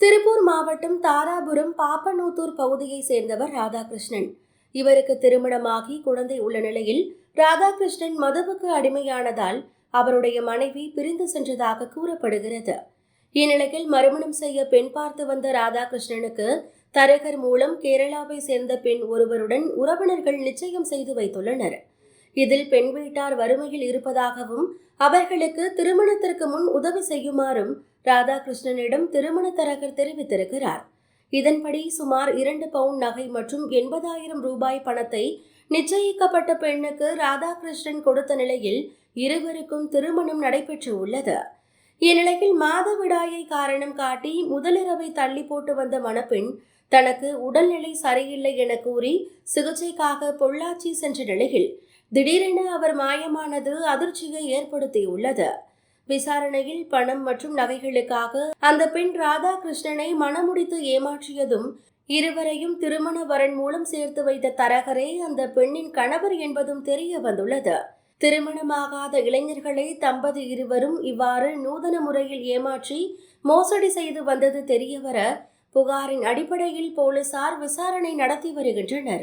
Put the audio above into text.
திருப்பூர் மாவட்டம் தாராபுரம் பாப்பனூத்தூர் பகுதியைச் சேர்ந்தவர் ராதாகிருஷ்ணன். இவருக்கு திருமணமாகி குழந்தை உள்ள நிலையில் ராதாகிருஷ்ணன் மதுவுக்கு அடிமையானதால் அவருடைய மனைவி பிரிந்து சென்றதாக கூறப்படுகிறது. இந்நிலையில் மறுமணம் செய்ய பெண் பார்த்து வந்த ராதாகிருஷ்ணனுக்கு தரகர் மூலம் கேரளாவை சேர்ந்த பெண் ஒருவருடன் உறவினர்கள் நிச்சயம் செய்து வைத்துள்ளனர். இதில் பெண் வீட்டார் வறுமையில் இருப்பதாகவும் அவர்களுக்கு திருமணத்திற்கு முன் உதவி செய்யுமாறும் ராதாகிருஷ்ணனிடம் திருமண தரகர் தெரிவித்திருக்கிறார். இதன்படி சுமார் இரண்டு பவுன் நகை மற்றும் எண்பதாயிரம் ரூபாய் பணத்தை நிச்சயிக்கப்பட்ட பெண்ணுக்கு ராதாகிருஷ்ணன் கொடுத்த நிலையில் இருவருக்கும் திருமணம் நடைபெற்று உள்ளது இந்நிலையில் மாதவிடாயை காரணம் காட்டி முதலிரவை தள்ளி போட்டு வந்த மணப்பெண் தனக்கு உடல்நிலை சரியில்லை என கூறி சிகிச்சைக்காக பொள்ளாச்சி சென்ற நிலையில் திடீரென அவர் மாயமானது அதிர்ச்சியை ஏற்படுத்தியுள்ளது. விசாரணையில் பணம் மற்றும் நகைகளுக்காக அந்த பெண் ராதாகிருஷ்ணனை மணமுடித்து ஏமாற்றியதும் இருவரையும் திருமண வரன் மூலம் சேர்த்து வைத்த தரகரே அந்த பெண்ணின் கணவர் என்பதும் தெரிய வந்துள்ளது. திருமணமாகாத இளைஞர்களை தம்பதி இருவரும் இவ்வாறு நூதன முறையில் ஏமாற்றி மோசடி செய்து வந்தது தெரியவர புகாரின் அடிப்படையில் போலீசார் விசாரணை நடத்தி வருகின்றனர்.